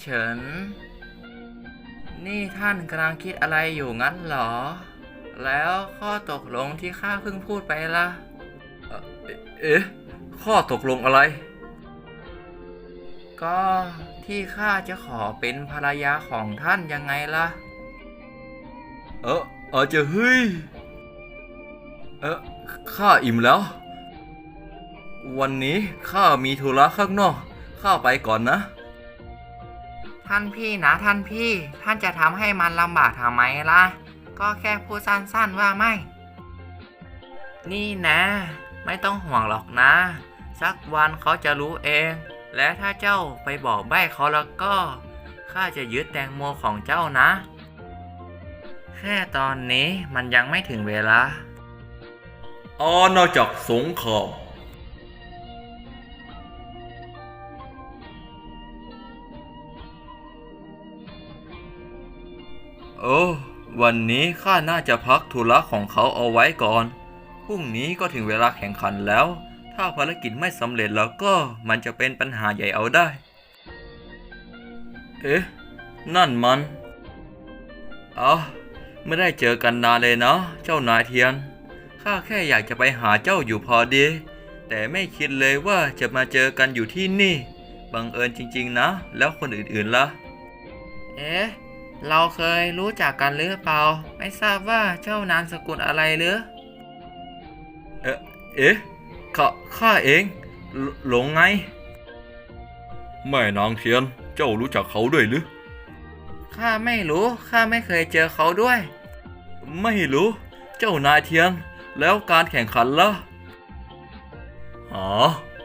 เฉิน นี่ท่านกำลังคิดอะไรอยู่งั้นเหรอ แล้วข้อตกลงที่ข้าเพิ่งพูดไปล่ะเอ่อเอ๊ะ ข้อตกลงอะไร ก็ที่ข้าจะขอเป็นภรรยาของท่านยังไงล่ะ เอออาจจะเฮ้ย เออข้าอิ่มแล้ว วันนี้ข้ามีธุระข้างนอก ข้าไปก่อนนะ ท่านพี่นะท่านพี่ ท่านจะทำให้มันลำบากทำไมล่ะ ก็แค่พูดสั้นๆว่าไม่ นี่นะ ไม่ต้องห่วงหรอกนะ สักวันเขาจะรู้เอง และถ้าเจ้าไปบอกใบ้เขาแล้วก็ข้าจะยึดแตงโมของเจ้านะ แค่ตอนนี้มันยังไม่ถึงเวลาอาณาจักรสงคราม โอ้วันนี้ข้าน่าจะพักธุระของเขาเอาไว้ก่อน พรุ่งนี้ก็ถึงเวลาแข่งขันแล้ว ถ้าภารกิจไม่สำเร็จแล้วก็มันจะเป็นปัญหาใหญ่เอาได้ เอ๊ะ นั่นมันอ๋อไม่ได้เจอกันนานเลยเนาะเจ้านายเทียน ข้าแค่อยากจะไปหาเจ้าอยู่พอดี แต่ไม่คิดเลยว่าจะมาเจอกันอยู่ที่นี่ บังเอิญจริง ๆ นะ แล้วคนอื่นๆล่ะ เอ๊ะ เราเคยรู้จักกันหรือเปล่า ไม่ทราบว่าเจ้านามสกุลอะไรหรือ เอ๊ะเอ๊ะข้าข้าเองหลหลงไง แม่นางเทียน เจ้ารู้จักเขาด้วยหรือ ข้าไม่รู้ ข้าไม่เคยเจอเขาด้วย ไม่รู้ เจ้านายเทียน แล้วการแข่งขันล่ะ อ๋อ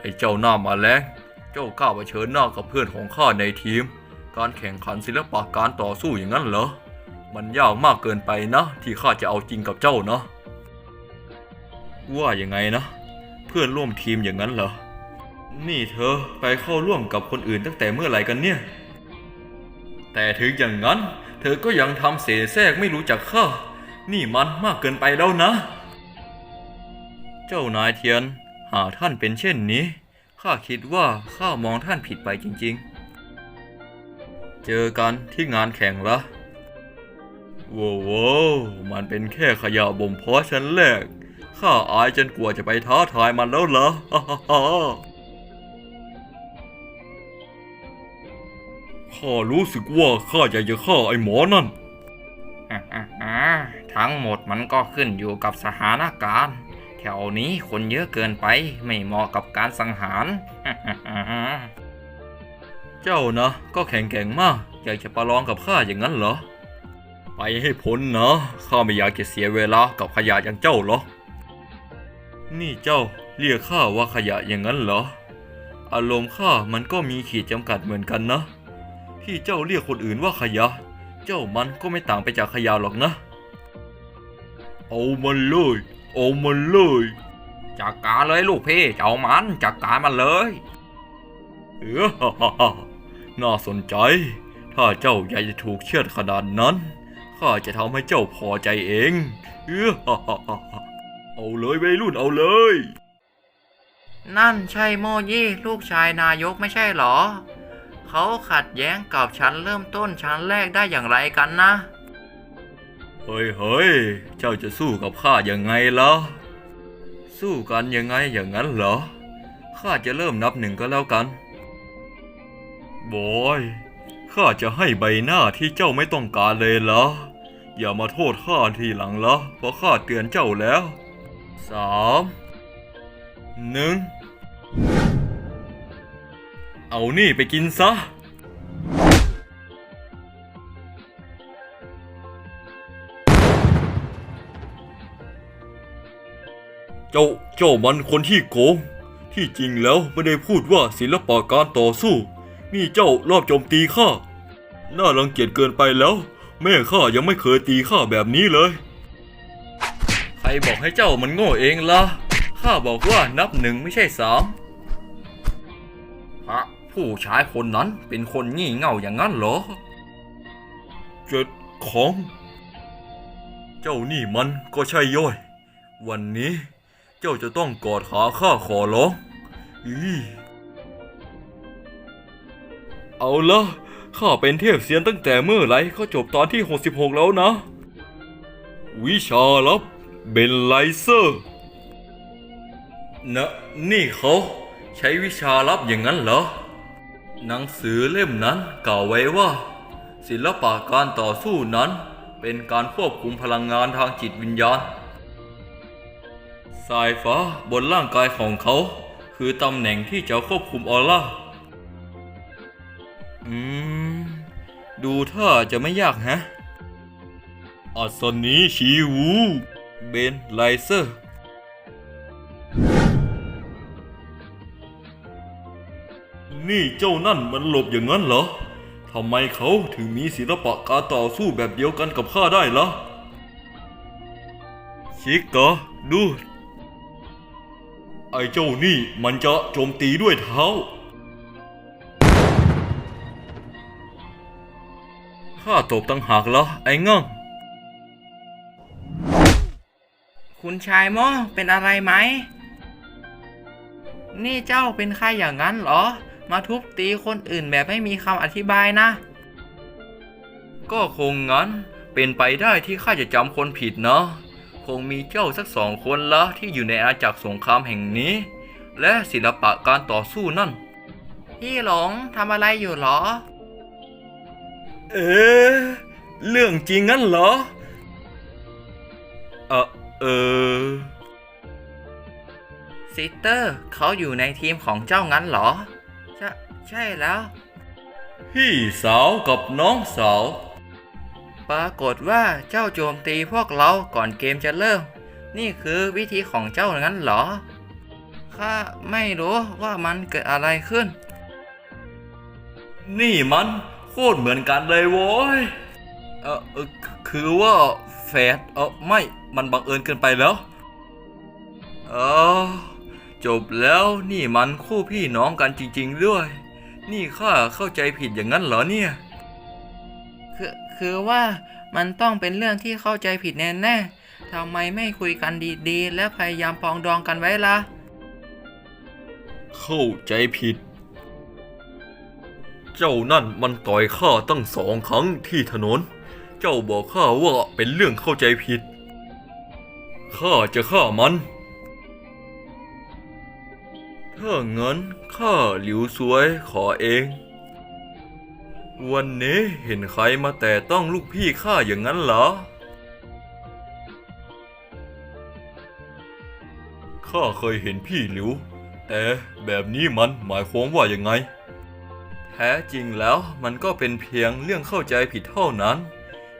ไอ้เจ้าหน้ามาแรงเจ้ากล้าเผชิญหน้ากับเพื่อนของข้าในทีม การแข่งขันศิลปะการต่อสู้อย่างนั้นเหรอ มันยากมากเกินไปนะ ที่ข้าจะเอาจริงกับเจ้าเนะว่ายังไงนะ เพื่อนร่วมทีมอย่างนั้นเหรอ นี่เธอไปเข้าร่วมกับคนอื่นตั้งแต่เมื่อไหร่กันเนี่ย แต่ถึงอย่างนั้น เธอก็ยังทำเสแสร้งไม่รู้จักข้า นี่มันมากเกินไปแล้วนะ เจ้านายเทียน หาท่านเป็นเช่นนี้ ข้าคิดว่าข้ามองท่านผิดไปจริง ๆ เจอกันที่งานแข่งละว้าวมันเป็นแค่ขยะบ่มเพาะชั้นแรก ข้าอายจนกลัวจะไปท้าทายมันแล้วเหรอฮ่าฮ่าฮ่าข้ารู้สึกว่าข้าอยากจะฆ่าไอ้หมอนั่นทั้งหมดมันก็ขึ้นอยู่กับสถานการณ์ แถวนี้คนเยอะเกินไปไม่เหมาะกับการสังหาร เจ้านะก็แข็งแกร่งมาก อยากจะประลองกับข้าอย่างนั้นเหรอ ไปให้พ้นนะข้าไม่อยากจะเสียเวลากับขยะอย่างเจ้าหรอกนี่เจ้าเรียกข้าว่าขยะอย่างนั้นเหรอ อารมณ์ข้ามันก็มีขีดจำกัดเหมือนกันนะ ที่เจ้าเรียกคนอื่นว่าขยะ เจ้ามันก็ไม่ต่างไปจากขยะหรอกนะ เอามันเลยเอามันเลยจัดการเลยลูกพี่เจ้ามันจัดการมันเลยเออ น่าสนใจ ถ้าเจ้าอยากจะถูกเชือดขนาดนั้น ข้าจะทำให้เจ้าพอใจเองเออฮ่าฮ่าฮ่าฮ่าเอาเลยวัยรุ่นเอาเลย นั่นใช่โมยี่ลูกชายนายกไม่ใช่หรอ เขาขัดแย้งกับชั้นเริ่มต้นชั้นแรกได้อย่างไรกันนะ เฮ้ยเฮ้ยเจ้าจะสู้กับข้ายังไงล่ะ สู้กันยังไงอย่างนั้นเหรอ ข้าจะเริ่มนับหนึ่งก็แล้วกัน บอยข้าจะให้ใบหน้าที่เจ้าไม่ต้องการเลยเหรอ อย่ามาโทษข้าทีหลังละเพราะข้าเตือนเจ้าแล้วสามหนึ่งเอานี่ไปกินซะ เจ้าเจ้ามันคนที่โกง ที่จริงแล้วไม่ได้พูดว่าศิลปะการต่อสู้ นี่เจ้ารอบโจมตีข้า น่ารังเกียจเกินไปแล้ว แม่ข้ายังไม่เคยตีข้าแบบนี้เลย ใครบอกให้เจ้ามันโง่เองล่ะ ข้าบอกว่านับหนึ่งไม่ใช่สามพระผู้ชายคนนั้นเป็นคนงี่เง่าอย่างนั้นเหรอ เจ็ดของ เจ้านี่มันก็ใช่ย่อย วันนี้เจ้าจะต้องกอดขาข้าขอร้องอี เอาละข้าเป็นเทพเซียนตั้งแต่เมื่อไรก็จบตอนที่ 66 แล้วนะ วิชาลับเบนไลเซอร์นะนี่เขาใช้วิชาลับอย่างนั้นเหรอ หนังสือเล่มนั้นกล่าวไว้ว่า ศิลปะการต่อสู้นั้น เป็นการควบคุมพลังงานทางจิตวิญญาณ สายฟ้าบนร่างกายของเขา คือตำแหน่งที่จะควบคุมออร่า อืม ดูท่าจะไม่ยากฮะ อัศนีชีวู เบนไลเซอร์ นี่เจ้านั่นมันหลบอย่างนั้นเหรอ ทำไมเขาถึงมีศิลปะการต่อสู้แบบเดียวกันกับข้าได้ล่ะ ชิกเกอดู ไอ้เจ้านี่มันจะโจมตีด้วยเท้า ข้าตบตั้งหากเหรอไอ้ง่งคุณชายโมเป็นอะไรไหม นี่เจ้าเป็นใครอย่างนั้นเหรอ มาทุบตีคนอื่นแบบไม่มีคำอธิบายนะ ก็คงงั้น เป็นไปได้ที่ข้าจะจำคนผิดเนาะ คงมีเจ้าสักสองคนละที่อยู่ในอาณาจักรสงครามแห่งนี้ และศิลปะการต่อสู้นั่น พี่หลงทำอะไรอยู่เหรอ เอ๊ะเรื่องจริงงั้นเหรอ เออเออซิสเตอร์เขาอยู่ในทีมของเจ้างั้นเหรอ ใช่ใช่แล้ว พี่สาวกับน้องสาว ปรากฏว่าเจ้าโจมตีพวกเราก่อนเกมจะเริ่ม นี่คือวิธีของเจ้างั้นเหรอ ข้าไม่รู้ว่ามันเกิดอะไรขึ้น นี่มัน โคตรเหมือนกันเลยโว้ยเออเออคือคือว่าแฟดเออไม่มันบังเอิญเกินไปแล้วเออจบแล้วนี่มันคู่พี่น้องกันจริง ๆ ด้วย นี่ข้าเข้าใจผิดอย่างนั้นเหรอเนี่ย คือคือว่ามันต้องเป็นเรื่องที่เข้าใจผิดแน่ๆทำไมไม่คุยกันดีๆ และพยายามปรองดองกันไว้ล่ะ เข้าใจผิด เจ้านั่นมันต่อยข้าตั้งสองครั้งที่ถนน เจ้าบอกข้าว่าเป็นเรื่องเข้าใจผิด ข้าจะฆ่ามัน ถ้างั้นข้าหลิวสวยขอเอง วันนี้เห็นใครมาแต่ต้องลูกพี่ข้าอย่างนั้นเหรอ ข้าเคยเห็นพี่หลิว แต่แบบนี้มันหมายความว่ายังไง ท้จริงแล้วมันก็เป็นเพียงเรื่องเข้าใจผิดเท่านั้น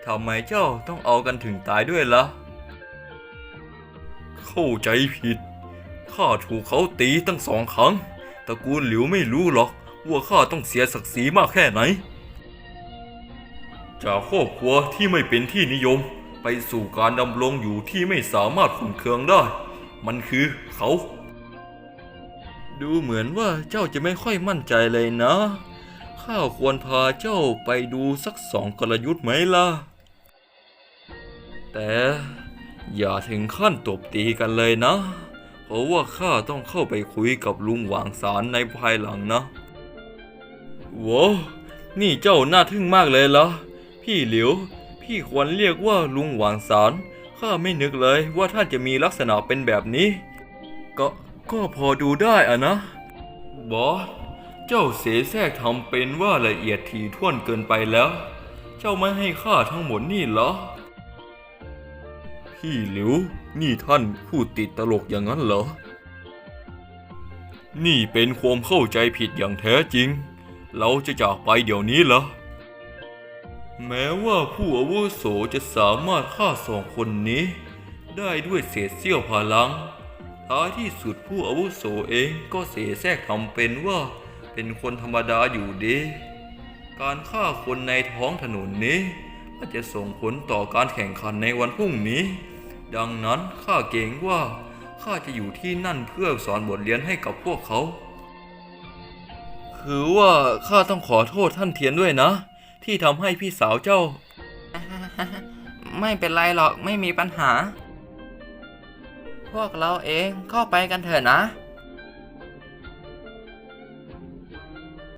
ทำไมเจ้าต้องเอากันถึงตายด้วยละ่ะ เข้าใจผิด ข้าถูกเขาตีตั้งสองครั้ง ตระกูลหลิวไม่รู้หรอกว่าข้าต้องเสียศักดิ์ศรีมากแค่ไหน จากครอบครัวที่ไม่เป็นที่นิยม ไปสู่การดำรงอยู่ที่ไม่สามารถขุนเคืองได้ มันคือเขา ดูเหมือนว่าเจ้าจะไม่ค่อยมั่นใจเลยนะ ข้าควรพาเจ้าไปดูสักสองกลยุทธ์ไหมล่ะ แต่อย่าถึงขั้นตบตีกันเลยนะ เพราะว่าข้าต้องเข้าไปคุยกับลุงหวางสารในภายหลังนะโว้นี่เจ้าน่าทึ่งมากเลยล่ะพี่หลิว พี่ควรเรียกว่าลุงหวางสารข้าไม่นึกเลยว่าท่านจะมีลักษณะเป็นแบบนี้ ก็ ก็พอดูได้อะนะ บอส เจ้าเสแสร้งทำเป็นว่าละเอียดถี่ถ้วนเกินไปแล้ว เจ้าไม่ให้ข้าทั้งหมดนี่เหรอ พี่หลิว นี่ท่านพูดติดตลกอย่างนั้นเหรอ นี่เป็นความเข้าใจผิดอย่างแท้จริง เราจะจากไปเดี๋ยวนี้เหรอ แม้ว่าผู้อาวุโสจะสามารถฆ่าสองคนนี้ ได้ด้วยเศษเสี้ยวพลังท้ายที่สุดผู้อาวุโสเองก็เสแสร้งทำเป็นว่า เป็นคนธรรมดาอยู่ดี การฆ่าคนในท้องถนนนี้อาจจะส่งผลต่อการแข่งขันในวันพรุ่งนี้ ดังนั้นข้าเกรงว่าข้าจะอยู่ที่นั่นเพื่อสอนบทเรียนให้กับพวกเขา คือว่าข้าต้องขอโทษท่านเทียนด้วยนะ ที่ทำให้พี่สาวเจ้า ไม่เป็นไรหรอกไม่มีปัญหา พวกเราเองเข้าไปกันเถอะนะ